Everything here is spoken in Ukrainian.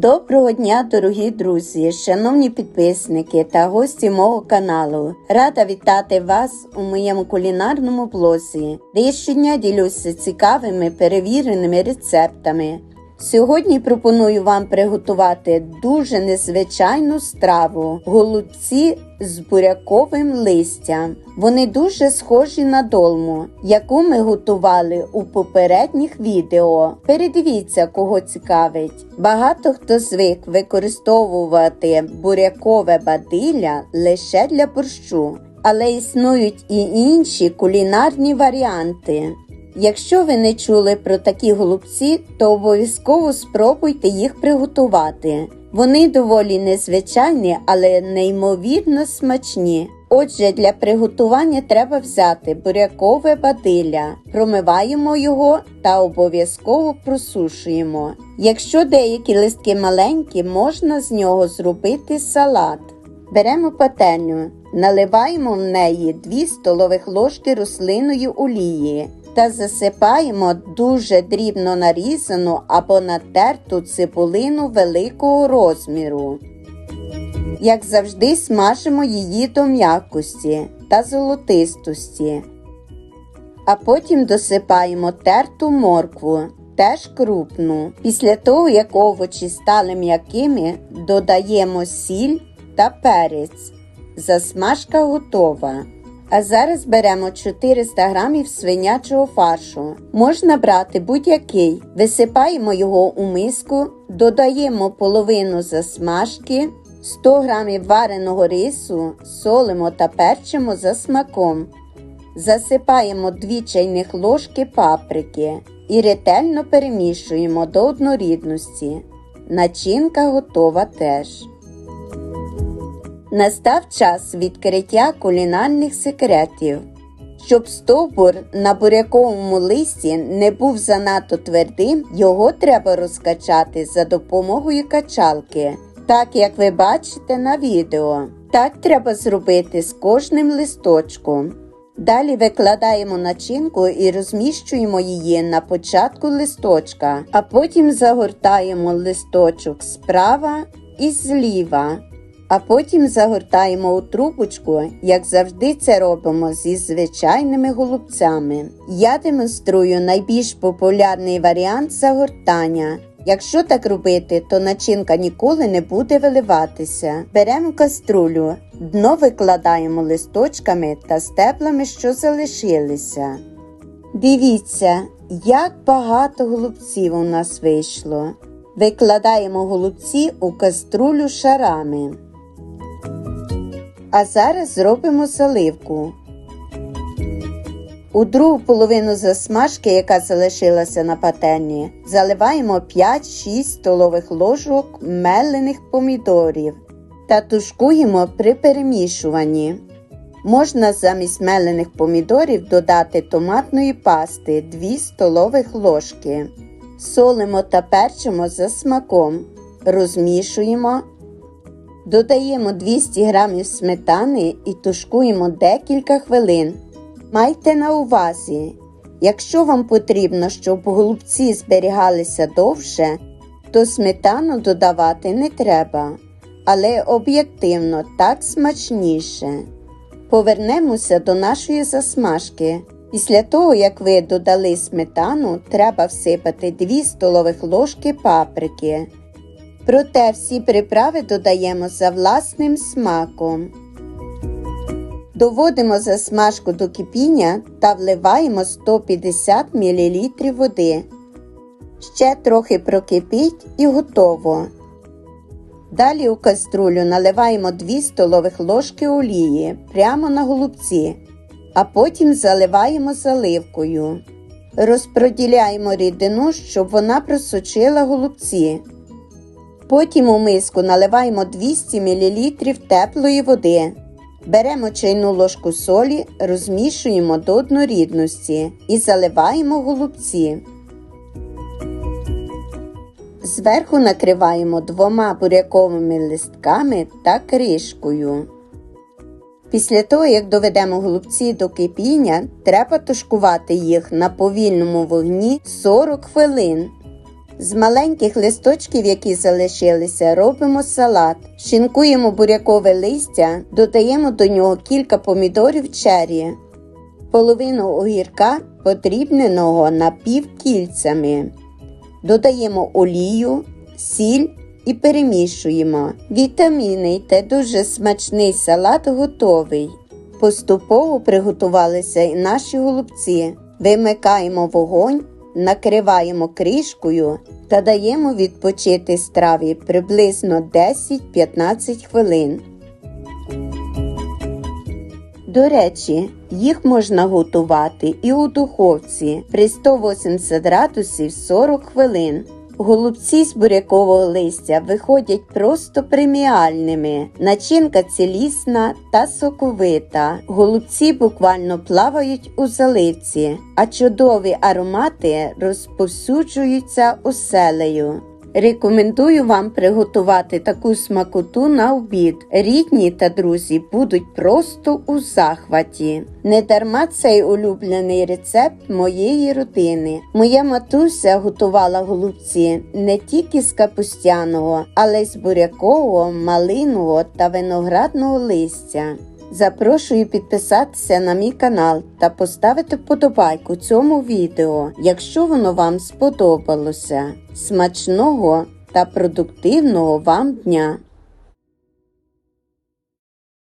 Доброго дня, дорогі друзі, шановні підписники та гості мого каналу. Рада вітати вас у моєму кулінарному блозі, де я щодня ділюся цікавими перевіреними рецептами. Сьогодні пропоную вам приготувати дуже незвичайну страву голубці з буряковим листям. Вони дуже схожі на долму, яку ми готували у попередніх відео. Передивіться, кого цікавить. Багато хто звик використовувати бурякове бадилля лише для борщу, але існують і інші кулінарні варіанти. Якщо ви не чули про такі голубці, то обов'язково спробуйте їх приготувати. Вони доволі незвичайні, але неймовірно смачні. Отже, для приготування треба взяти бурякове бадилля, промиваємо його та обов'язково просушуємо. Якщо деякі листки маленькі, можна з нього зробити салат. Беремо пательню, наливаємо в неї 2 столових ложки рослинної олії та засипаємо дуже дрібно нарізану або натерту цибулину великого розміру. Як завжди, смажимо її до м'якості та золотистості, а потім досипаємо терту моркву, теж крупну. Після того, як овочі стали м'якими, додаємо сіль та перець. Засмажка готова. А зараз беремо 400 г свинячого фаршу. Можна брати будь-який. Висипаємо його у миску, додаємо половину засмажки, 100 г вареного рису, солимо та перчимо за смаком. Засипаємо 2 чайних ложки паприки і ретельно перемішуємо до однорідності. Начинка готова теж. Настав час відкриття кулінарних секретів. Щоб стовбур на буряковому листі не був занадто твердим, його треба розкачати за допомогою качалки, так як ви бачите на відео. Так треба зробити з кожним листочком. Далі викладаємо начинку і розміщуємо її на початку листочка, а потім загортаємо листочок справа і зліва а потім загортаємо у трубочку, як завжди це робимо зі звичайними голубцями. Я демонструю найбільш популярний варіант загортання. Якщо так робити, то начинка ніколи не буде виливатися. Беремо каструлю, дно викладаємо листочками та степлами, що залишилися. Дивіться, як багато голубців у нас вийшло. Викладаємо голубці у каструлю шарами. А зараз зробимо заливку. У другу половину засмажки, яка залишилася на пательні, заливаємо 5-6 столових ложок мелених помідорів та тушкуємо при перемішуванні. Можна замість мелених помідорів додати томатної пасти 2 столових ложки. Солимо та перчимо за смаком. Розмішуємо. Додаємо 200 г сметани і тушкуємо декілька хвилин. Майте на увазі, якщо вам потрібно, щоб голубці зберігалися довше, то сметану додавати не треба, але об'єктивно так смачніше. Повернемося до нашої засмажки. Після того, як ви додали сметану, треба всипати 2 столових ложки паприки. Проте всі приправи додаємо за власним смаком. Доводимо засмажку до кипіння та вливаємо 150 мл води. Ще трохи прокипіть і готово. Далі у каструлю наливаємо 2 столових ложки олії прямо на голубці, а потім заливаємо заливкою. Розпроділяємо рідину, щоб вона просочила голубці. Потім у миску наливаємо 200 мл теплої води. Беремо чайну ложку солі, розмішуємо до однорідності і заливаємо голубці. Зверху накриваємо двома буряковими листками та кришкою. Після того, як доведемо голубці до кипіння, треба тушкувати їх на повільному вогні 40 хвилин. З маленьких листочків, які залишилися, робимо салат. Шинкуємо бурякове листя, додаємо до нього кілька помідорів черрі, половину огірка, подрібненого напівкільцями. Додаємо олію, сіль і перемішуємо. Вітамінний та дуже смачний салат готовий. Поступово приготувалися і наші голубці. Вимикаємо вогонь, накриваємо кришкою та даємо відпочити страві приблизно 10-15 хвилин. До речі, їх можна готувати і у духовці при 180 градусів 40 хвилин. Голубці з бурякового листя виходять просто преміальними. Начинка цілісна та соковита. Голубці буквально плавають у заливці, а чудові аромати розповсюджуються оселею. Рекомендую вам приготувати таку смакоту на обід. Рідні та друзі будуть просто у захваті. Не дарма цей улюблений рецепт моєї родини. Моя матуся готувала голубці не тільки з капустяного, але й з бурякового, малинового та виноградного листя. Запрошую підписатися на мій канал та поставити вподобайку цьому відео, якщо воно вам сподобалося. Смачного та продуктивного вам дня!